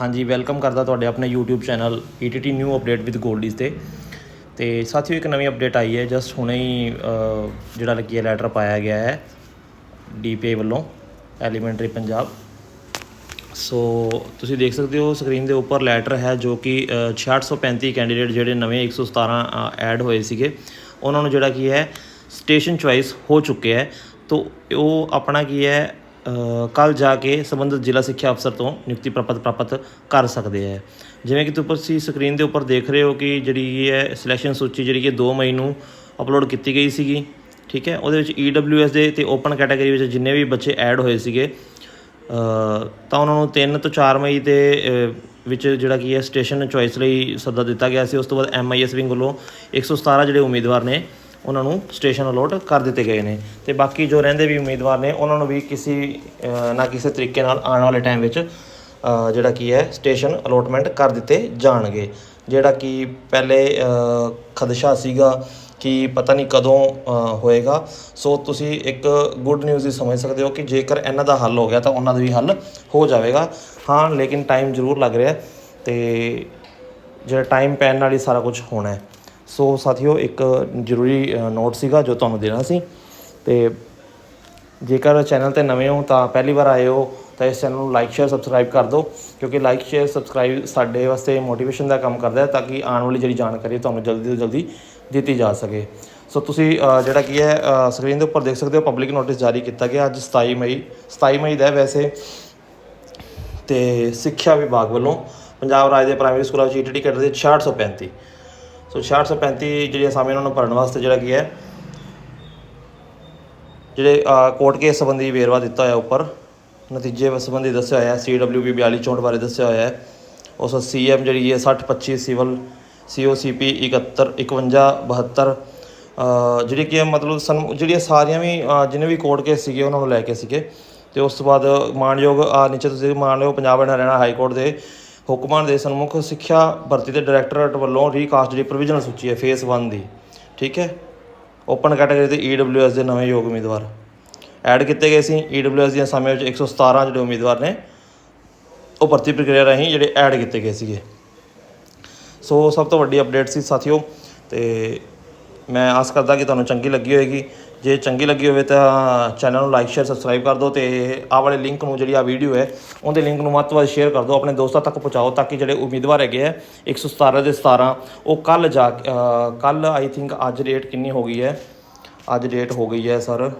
ਹਾਂਜੀ ਵੈਲਕਮ ਕਰਦਾ ਤੁਹਾਡੇ ਆਪਣੇ YouTube channel ETT new update with Goldies ਤੇ। ਤੇ ਸਾਥੀਓ ਇੱਕ ਨਵੀਂ ਅਪਡੇਟ ਆਈ ਹੈ ਜਸਟ ਹੁਣੇ ਹੀ ਜਿਹੜਾ ਲੱਗੀ ਹੈ ਲੈਟਰ ਪਾਇਆ ਗਿਆ ਹੈ ਡੀਪੀਏ ਵੱਲੋਂ ਐਲੀਮੈਂਟਰੀ ਪੰਜਾਬ ਸੋ ਤੁਸੀਂ ਦੇਖ ਸਕਦੇ ਹੋ ਸਕਰੀਨ ਦੇ ਉੱਪਰ ਲੈਟਰ ਹੈ ਜੋ ਕਿ ਅ, 6635 ਕੈਂਡੀਡੇਟ ਜਿਹੜੇ ਨਵੇਂ 117 ਐਡ ਹੋਏ ਸੀਗੇ ਉਹਨਾਂ ਨੂੰ ਜਿਹੜਾ ਕੀ ਹੈ ਸਟੇਸ਼ਨ ਚੁਆਇਸ ਹੋ ਚੁੱਕਿਆ ਹੈ। ਤੋ ਉਹ ਆਪਣਾ ਕੀ ਹੈ ਕੱਲ ਜਾ ਕੇ ਸੰਬੰਧਿਤ ਜ਼ਿਲ੍ਹਾ ਸਿੱਖਿਆ ਅਫਸਰ ਤੋਂ ਨਿਯੁਕਤੀ ਪ੍ਰਾਪਤ ਪ੍ਰਾਪਤ ਕਰ ਸਕਦੇ ਹੈ। ਜਿਵੇਂ ਕਿ ਤੁਸੀਂ ਸਕਰੀਨ ਦੇ ਉੱਪਰ ਦੇਖ ਰਹੇ ਹੋ ਕਿ ਜਿਹੜੀ ਹੈ ਸਿਲੈਕਸ਼ਨ ਸੂਚੀ ਜਿਹੜੀ ਕਿ 2 ਮਈ ਨੂੰ ਅਪਲੋਡ ਕੀਤੀ ਗਈ ਸੀਗੀ, ਠੀਕ ਹੈ? ਉਹਦੇ ਵਿੱਚ EWS ਦੇ ਤੇ ਓਪਨ ਕੈਟਾਗਰੀ ਵਿੱਚ ਜਿੰਨੇ ਵੀ ਬੱਚੇ ਐਡ ਹੋਏ ਸੀਗੇ ਤਾਂ ਉਹਨਾਂ ਨੂੰ 3 ਤੋਂ 4 ਮਈ ਦੇ ਵਿੱਚ ਜਿਹੜਾ ਕੀ ਹੈ ਸਟੇਸ਼ਨ ਚੁਆਇਸ ਲਈ ਸੱਦਾ ਦਿੱਤਾ ਗਿਆ ਸੀ। ਉਸ ਤੋਂ ਬਾਅਦ MIS ਵਿੰਗ ਵੱਲੋਂ 117 ਜਿਹੜੇ ਉਮੀਦਵਾਰ ਨੇ ਉਹਨਾਂ ਨੂੰ ਸਟੇਸ਼ਨ ਅਲੋਟ ਕਰ ਦਿੱਤੇ ਗਏ ਨੇ। ਤੇ ਬਾਕੀ ਜੋ ਰਹਿੰਦੇ ਵੀ ਉਮੀਦਵਾਰ ਨੇ, ਉਹਨਾਂ ਨੂੰ ਵੀ ਕਿਸੇ ਨਾ ਕਿਸੇ ਤਰੀਕੇ ਨਾਲ ਆਉਣ ਵਾਲੇ ਟਾਈਮ ਵਿੱਚ ਜਿਹੜਾ ਕੀ ਹੈ ਸਟੇਸ਼ਨ ਅਲੋਟਮੈਂਟ ਕਰ ਦਿੱਤੇ ਜਾਣਗੇ। ਜਿਹੜਾ ਕਿ ਪਹਿਲੇ ਖਦਸ਼ਾ ਸੀਗਾ ਕਿ ਪਤਾ ਨਹੀਂ ਕਦੋਂ ਹੋਏਗਾ। ਸੋ ਤੁਸੀਂ ਇੱਕ ਗੁੱਡ ਨਿਊਜ਼ ਹੀ ਸਮਝ ਸਕਦੇ ਹੋ ਕਿ ਜੇਕਰ ਇਹਨਾਂ ਦਾ ਹੱਲ ਹੋ ਗਿਆ ਤਾਂ ਉਹਨਾਂ ਦਾ ਵੀ ਹੱਲ ਹੋ ਜਾਵੇਗਾ। ਹਾਂ, ਲੇਕਿਨ ਟਾਈਮ ਜ਼ਰੂਰ ਲੱਗ ਰਿਹਾ ਹੈ ਤੇ ਜਿਹੜਾ ਟਾਈਮ ਪੈਣ ਨਾਲ ਹੀ ਸਾਰਾ ਕੁਝ ਹੋਣਾ ਹੈ। ਸੋ ਸਾਥੀਓ, ਇੱਕ ਜ਼ਰੂਰੀ ਨੋਟ ਸੀਗਾ ਜੋ ਤੁਹਾਨੂੰ ਦੇਣਾ ਸੀ। ਤੇ ਜੇਕਰ ਚੈਨਲ ਤੇ ਨਵੇਂ ਹੋ ਤਾਂ ਪਹਿਲੀ ਵਾਰ ਆਏ ਹੋ, ਤਾਂ ਇਸ ਚੈਨਲ ਨੂੰ ਲਾਈਕ ਸ਼ੇਅਰ ਸਬਸਕ੍ਰਾਈਬ ਕਰ ਦਿਓ। ਕਿਉਂਕਿ ਲਾਈਕ ਸ਼ੇਅਰ ਸਬਸਕ੍ਰਾਈਬ ਸਾਡੇ ਵਾਸਤੇ ਮੋਟੀਵੇਸ਼ਨ ਦਾ ਕੰਮ ਕਰਦਾ ਹੈ, ਤਾਂ ਕਿ ਆਉਣ ਵਾਲੀ ਜਿਹੜੀ ਜਾਣਕਾਰੀ ਤੁਹਾਨੂੰ ਜਲਦੀ ਤੋਂ ਜਲਦੀ ਦਿੱਤੀ ਜਾ ਸਕੇ। ਸੋ ਤੁਸੀਂ ਜਿਹੜਾ ਕੀ ਹੈ ਸਕਰੀਨ ਦੇ ਉੱਪਰ ਦੇਖ ਸਕਦੇ ਹੋ ਪਬਲਿਕ ਨੋਟਿਸ ਜਾਰੀ ਕੀਤਾ ਗਿਆ ਅੱਜ 27 ਮਈ 27 ਮਈ ਦਾ ਵੈਸੇ। ਤੇ ਸਿੱਖਿਆ ਵਿਭਾਗ ਵੱਲੋਂ ਪੰਜਾਬ ਰਾਜ ਦੇ ਪ੍ਰਾਇਮਰੀ ਸਕੂਲਾਂ ਵਿੱਚ ਈਟੀਟੀ ਕੈਡਰ ਦੇ 6635 ਸੋ 6635 ਜਿਹੜੀ ਅਸਾਮੀ ਉਹਨਾਂ ਨੂੰ ਭਰਨ ਵਾਸਤੇ ਜਿਹੜਾ ਕੀ ਹੈ ਜਿਹੜੇ ਕੋਰਟ ਕੇਸ ਸੰਬੰਧੀ ਵੇਰਵਾ ਦਿੱਤਾ ਹੋਇਆ ਉੱਪਰ ਨਤੀਜੇ ਸੰਬੰਧੀ ਦੱਸਿਆ ਹੋਇਆ ਹੈ CWB 4264 ਬਾਰੇ ਦੱਸਿਆ ਹੋਇਆ ਹੈ। ਉਸ ਸੀਐਮ ਜਿਹੜੀ ਹੈ 60 25 ਸਿਵਲ COCP 71 51 72 ਅ, ਜਿਹੜੀ ਕਿ ਮਤਲਬ ਸਾਨੂੰ ਜਿਹੜੀਆਂ ਸਾਰੀਆਂ ਵੀ ਜਿੰਨੇ ਵੀ ਕੋਰਟ ਕੇਸ ਸੀਗੇ ਉਹਨਾਂ ਨੂੰ ਲੈ ਕੇ ਸੀਗੇ। ਤੇ ਉਸ ਤੋਂ ਬਾਅਦ ਮਾਨਯੋਗ ਆ ਨੀਚੇ ਤੁਸੀਂ ਮਾਨਯੋਗ Punjab and Haryana high court ਦੇ ਹੁਕਮਾਂ ਦੇ ਸਨਮੁਖ ਸਿੱਖਿਆ ਭਰਤੀ ਦੇ ਡਾਇਰੈਕਟੋਰੇਟ ਵੱਲੋਂ ਰੀਕਾਸਟ ਜਿਹੜੀ ਪ੍ਰੋਵੀਜ਼ਨਲ ਸੂਚੀ ਹੈ ਫੇਸ 1 ਦੀ, ਠੀਕ ਹੈ? ਓਪਨ ਕੈਟਾਗਰੀ ਤੇ EWS ਦੇ ਨਵੇਂ ਯੋਗ ਉਮੀਦਵਾਰ। ਐਡ ਕੀਤੇ ਗਏ ਸੀ EWS ਦੀਆਂ ਸਮੇਂ ਵਿੱਚ 117 ਜਿਹੜੇ ਉਮੀਦਵਾਰ ਨੇ, ਉਹ ਭਰਤੀ ਪ੍ਰਕਿਰਿਆ ਰਾਹੀਂ ਜਿਹੜੇ ਐਡ ਕੀਤੇ ਗਏ ਸੀਗੇ। ਸੋ ਸਭ ਤੋਂ ਵੱਡੀ ਅਪਡੇਟ ਸੀ ਸਾਥੀਓ, ਤੇ ਮੈਂ ਆਸ ਕਰਦਾ ਕਿ ਤੁਹਾਨੂੰ ਚੰਗੀ ਲੱਗੀ ਹੋਵੇਗੀ ਜੇ ਚੰਗੀ ਲੱਗੀ ਹੋਵੇ ਤਾਂ ਚੈਨਲ ਨੂੰ ਲਾਈਕ ਸ਼ੇਅਰ ਸਬਸਕ੍ਰਾਈਬ ਕਰ ਦਿਓ ਤੇ ਆਹ ਵਾਲੇ ਲਿੰਕ ਨੂੰ ਜਿਹੜੀ ਆ ਵੀਡੀਓ ਹੈ, ਉਹਦੇ ਲਿੰਕ ਨੂੰ ਵੱਧ ਤੋਂ ਵੱਧ ਸ਼ੇਅਰ ਕਰ ਦਿਓ, ਆਪਣੇ ਦੋਸਤਾਂ ਤੱਕ ਪਹੁੰਚਾਓ ਤਾਂ ਕਿ ਜਿਹੜੇ ਉਮੀਦਵਾਰ ਹੈਗੇ ਆ 117 ਦੇ 17 ਉਹ ਕੱਲ ਜਾ ਕੱਲ ਆਈ ਥਿੰਕ ਅੱਜ ਡੇਟ ਕਿੰਨੀ ਹੋ ਗਈ ਹੈ? ਅੱਜ ਡੇਟ ਹੋ ਗਈ ਹੈ ਸਰ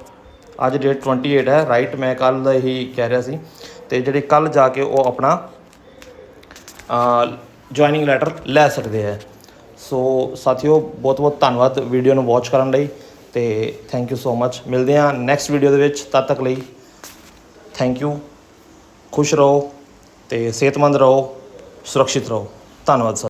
ਅੱਜ ਡੇਟ 28 ਹੈ ਰਾਈਟ ਮੈਂ ਕੱਲ ਦਾ ਹੀ ਕਹਿ ਰਿਹਾ ਸੀ। ਤੇ ਜਿਹੜੇ ਕੱਲ ਜਾ ਕੇ ਉਹ ਆਪਣਾ ਜੁਆਇਨਿੰਗ ਲੈਟਰ ਲੈ ਸਕਦੇ ਹੈ। ਸੋ ਸਾਥੀਓ ਬਹੁਤ ਬਹੁਤ ਧੰਨਵਾਦ ਵੀਡੀਓ ਨੂੰ ਵਾਚ ਕਰਨ ਲਈ। ਤੇ ਥੈਂਕ ਯੂ ਸੋ ਮੱਚ ਮਿਲਦੇ ਹਾਂ ਨੈਕਸਟ ਵੀਡੀਓ ਦੇ ਵਿੱਚ, ਤਦ ਤੱਕ ਲਈ ਥੈਂਕ ਯੂ ਖੁਸ਼ ਰਹੋ ਤੇ ਸਿਹਤਮੰਦ ਰਹੋ, ਸੁਰੱਖਿਅਤ ਰਹੋ। ਧੰਨਵਾਦ ਸਰ।